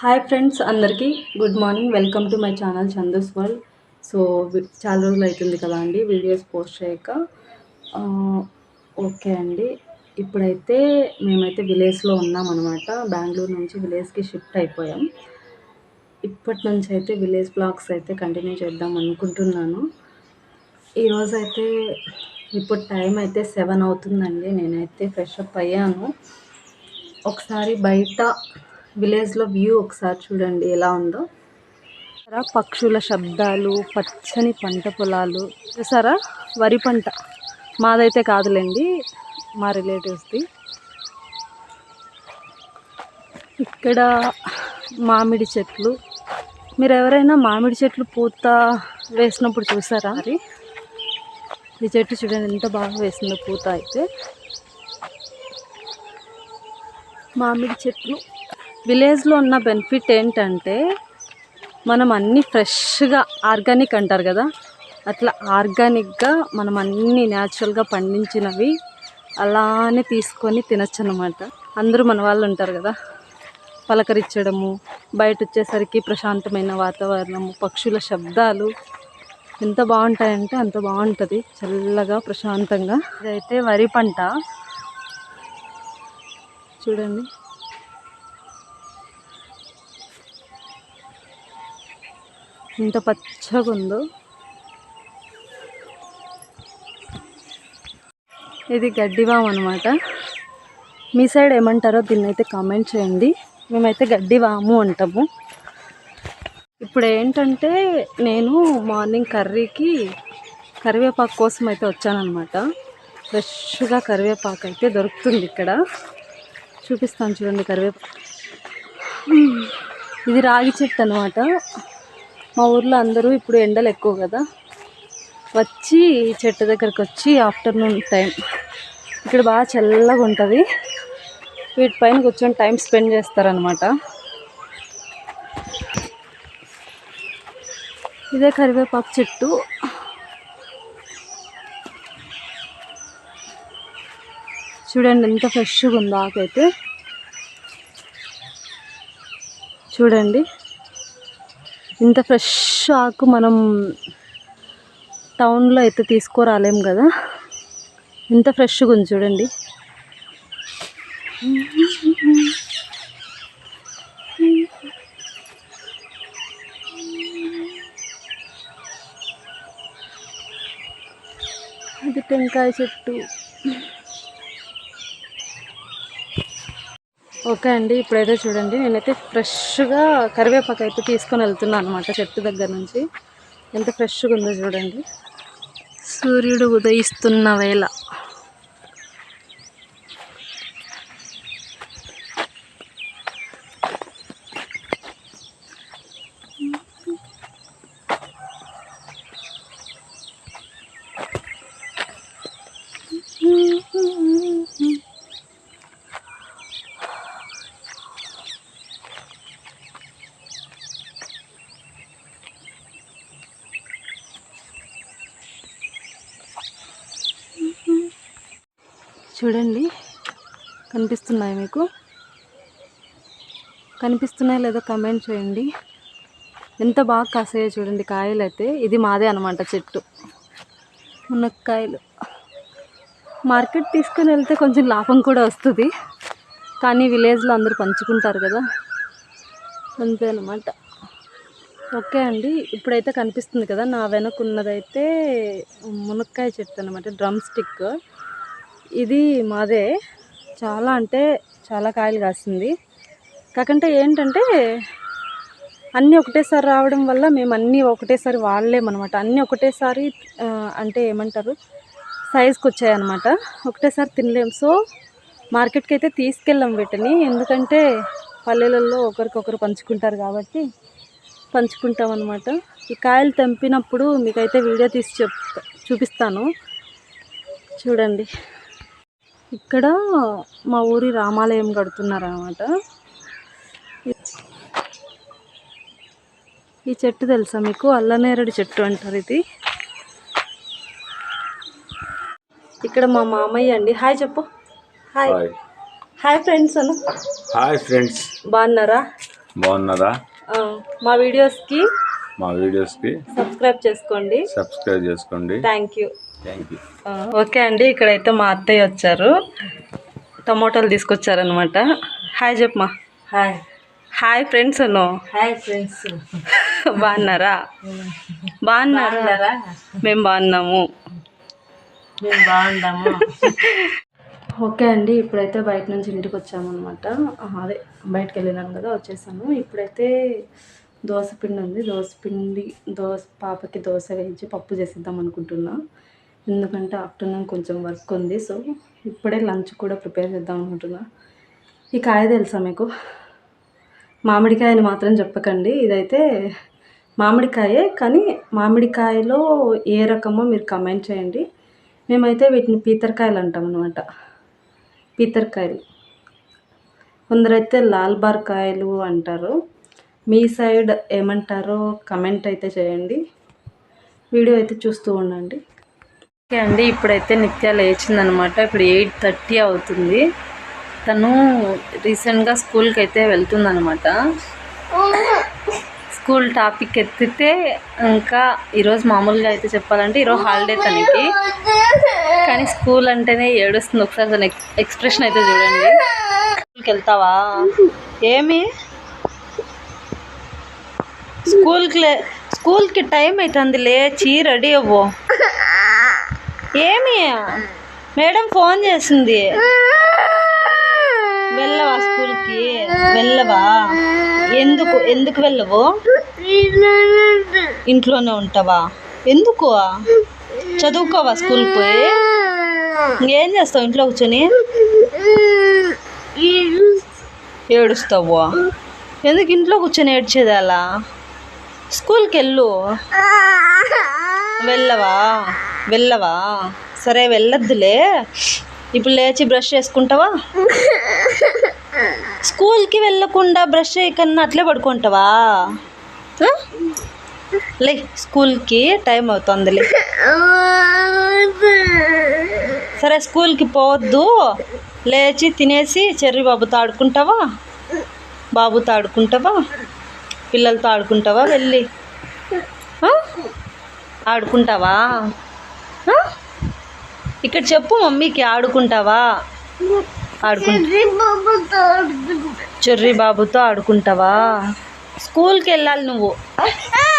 Hi friends అందరికీ good morning welcome to my channel Chandu's world so వి- చాలా రోజులు అవుతుంది కదా అండి వీడియోస్ పోస్ట్ చేయక. ఓకే అండి. ఇప్పుడైతే మేమైతే విలేజ్లో ఉన్నాం అనమాట బెంగళూరు నుంచి విలేజ్కి షిఫ్ట్ అయిపోయాం. ఇప్పటి నుంచి అయితే విలేజ్ బ్లాగ్స్ అయితే కంటిన్యూ చేద్దాం అనుకుంటున్నాను. ఈరోజు అయితే ఇప్పుడు టైం అయితే సెవెన్ అవుతుందండి. నేనైతే ఫ్రెష్ అప్ అయ్యాను. ఒకసారి బయట విలేజ్లో వ్యూ ఒకసారి చూడండి ఎలా ఉందో. చూసారా? పక్షుల శబ్దాలు పచ్చని పంట పొలాలు. చూసారా? వరి పంట. మాదైతే కాదులేండి మా రిలేటివ్స్ది ఇక్కడ మామిడి చెట్లు. మీరు ఎవరైనా మామిడి చెట్లు పూత వేసినప్పుడు చూసారా? మరి? ఈ చెట్టు చూడండి ఎంత బాగా వేసిందో పూత అయితే. మామిడి చెట్లు. విలేజ్లో ఉన్న బెనిఫిట్ ఏంటంటే మనం అన్నీ ఫ్రెష్గా ఆర్గానిక్ అంటారు కదా అట్లా ఆర్గానిక్గా మనం అన్నీ న్యాచురల్గా పండించినవి అలానే తీసుకొని తినచ్చు అనమాట అందరూ మన వాళ్ళు ఉంటారు కదా పలకరించడము బయట వచ్చేసరికి ప్రశాంతమైన వాతావరణము పక్షుల శబ్దాలు ఎంత బాగుంటాయంటే అంత బాగుంటుంది చల్లగా ప్రశాంతంగా. ఇదైతే వరి పంట. చూడండి. ఎంత పచ్చగా ఉందో ఇది గడ్డివాం అనమాట మీ సైడ్ ఏమంటారో దీన్ని అయితే కామెంట్ చేయండి. మేమైతే గడ్డివాము అంటాము. ఇప్పుడు ఏంటంటే నేను మార్నింగ్ కర్రీకి కరివేపాకు కోసం అయితే వచ్చానమాట ఫ్రెష్గా కరివేపాకు అయితే దొరుకుతుంది ఇక్కడ. చూపిస్తాను చూడండి కరివేపాకు ఇది రాగి చెట్టు అనమాట మా ఊర్లో అందరూ ఇప్పుడు ఎండలు ఎక్కువ కదా. వచ్చి చెట్టు దగ్గరకు వచ్చి ఆఫ్టర్నూన్ టైం. ఇక్కడ బాగా చల్లగా ఉంటుంది. వీటిపైన కూర్చొని టైం స్పెండ్ చేస్తారనమాట ఇదే కరివేపాకు చెట్టు. చూడండి ఎంత ఫ్రెష్గా ఉందో ఆకైతే చూడండి. ఇంత ఫ్రెష్ ఆకు మనం టౌన్లో అయితే తీసుకురాలేం కదా? ఇంత ఫ్రెష్గా ఉంది చూడండి. అది టెంకాయ చెట్టు. ఓకే అండి ఇప్పుడైతే చూడండి. నేనైతే ఫ్రెష్గా కరివేపాకు అయితే తీసుకొని వెళ్తున్నాను అనమాట చెట్టు దగ్గర నుంచి. ఎంత ఫ్రెష్గా ఉందో చూడండి. సూర్యుడు ఉదయిస్తున్న వేళ. చూడండి. కనిపిస్తున్నాయి మీకు? కనిపిస్తున్నాయి లేదో కమెంట్ చేయండి. ఎంత బాగా కాసాయో చూడండి కాయలు అయితే ఇది మాదే అనమాట చెట్టు. మునక్కాయలు. మార్కెట్ తీసుకొని వెళ్తే కొంచెం లాభం కూడా వస్తుంది. కానీ విలేజ్లో అందరూ పంచుకుంటారు కదా. అంతే అనమాట ఓకే అండి. ఇప్పుడైతే కనిపిస్తుంది కదా నా వెనక ఉన్నదైతే మునక్కాయ చెట్టు అనమాట డ్రమ్ స్టిక్. ఇది మాదే. చాలా అంటే చాలా కాయలు కాసింది. కాకంటే ఏంటంటే అన్నీ ఒకటేసారి రావడం వల్ల మేము అన్నీ ఒకటేసారి వాడలేమన్నమాట. అన్నీ ఒకటేసారి అంటే ఏమంటారు సైజ్కి వచ్చాయన్నమాట ఒకటేసారి తినలేము సో మార్కెట్కి అయితే తీసుకెళ్ళాం వీటిని. ఎందుకంటే పల్లెలలో ఒకరికొకరు పంచుకుంటారు కాబట్టి పంచుకుంటాం అనమాట ఈ కాయలు తెంపినప్పుడు మీకైతే వీడియో తీసి చెప్ చూపిస్తాను. చూడండి. ఇక్కడ మా ఊరి రామాలయం కడుతున్నారు అనమాట ఈ చెట్టు తెలుసా మీకు? అల్లనేరేడు చెట్టు అంటారు ఇది. ఇక్కడ మా మామయ్య అండి. హాయ్ చెప్పు. Hi. Hi. Friends Anu hi friends. బాగున్నారా? బాగున్నారా? మా వీడియోస్కి మా వీడియోస్కి సబ్స్క్రైబ్ చేసుకోండి. సబ్స్క్రైబ్ చేసుకోండి. Thank you. ఓకే అండి ఇక్కడైతే మా అత్తయ్య వచ్చారు. టమోటాలు తీసుకొచ్చారనమాట hi చెప్పమా hi hi friends Anu hi friends బాగున్నారా? బాగున్నారా? మేము బాగున్నాము. మేము బాగుంటాము ఓకే అండి ఇప్పుడైతే బయట నుంచి ఇంటికి వచ్చామన్నమాట. అదే బయటకు వెళ్ళినాను కదా వచ్చేసాను ఇప్పుడైతే దోశ పిండి ఉంది. దోశ పిండి దోశ పాపకి దోశ వేయించి పప్పు చేసిద్దాం అనుకుంటున్నా. ఎందుకంటే ఆఫ్టర్నూన్ కొంచెం వర్క్ ఉంది. సో ఇప్పుడే లంచ్ కూడా ప్రిపేర్ చేద్దాం అనుకుంటున్నా. ఈ కాయ తెలుసా మీకు? మామిడికాయని మాత్రం చెప్పకండి. ఇదైతే మామిడికాయే కానీ మామిడికాయలో ఏ రకమో మీరు కమెంట్ చేయండి. మేమైతే వీటిని పీతరకాయలు అంటాం అనమాట పీతరకాయలు. కొందరైతే లాల్ బార్కాయలు అంటారు. మీ సైడ్ ఏమంటారో కమెంట్ అయితే చేయండి. వీడియో అయితే చూస్తూ ఉండండి. ఓకే అండి ఇప్పుడైతే నిత్య లేచిందనమాట. ఇప్పుడు ఎయిట్ థర్టీ అవుతుంది. తను రీసెంట్గా స్కూల్కి అయితే వెళ్తుందనమాట. స్కూల్ టాపిక్ ఎత్తితే ఇంకా ఈరోజు మామూలుగా అయితే చెప్పాలంటే ఈరోజు హాలిడే తనకి. కానీ స్కూల్ అంటేనే ఏడుస్తుంది. ఒకసారి తన ఎక్స్ప్రెషన్ అయితే చూడండి. స్కూల్కి వెళ్తావా ఏమి? స్కూల్కి లే స్కూల్కి టైం అవుతుంది లేచి రెడీ అవ్వు. ఏమి? మేడం ఫోన్ చేసింది. వెళ్ళవా స్కూల్కి? వెళ్ళవా? ఎందుకు? ఎందుకు వెళ్ళవు? ఇంట్లోనే ఉంటావా? ఎందుకు? చదువుకోవా స్కూల్ పోయి? ఇంకేం చేస్తావు ఇంట్లో కూర్చొని? ఏడుస్తావు? ఎందుకు ఇంట్లో కూర్చొని ఏడ్చేది అలా? స్కూల్కి వెళ్ళు. వెళ్ళవా? వెళ్ళవా? సరే వెళ్ళొద్దులే. ఇప్పుడు లేచి బ్రష్ చేసుకుంటావా? స్కూల్కి వెళ్ళకుండా బ్రష్ చేయకన్నా అట్లే పడుకుంటావా? లే స్కూల్కి టైం అవుతుందిలే. సరే స్కూల్కి పోవద్దు. లేచి తినేసి చెర్రి బాబుతో ఆడుకుంటావా బాబుతో ఆడుకుంటావా పిల్లలతో ఆడుకుంటావా? వెళ్ళి. ఆడుకుంటావా? ఇక్కడ చెప్పు మమ్మీకి ఆడుకుంటావా? ఆడుకుంటా. బాబుతో ఆడుకుంటావా? స్కూల్కి వెళ్ళాలి నువ్వు. Ah, ah, ah,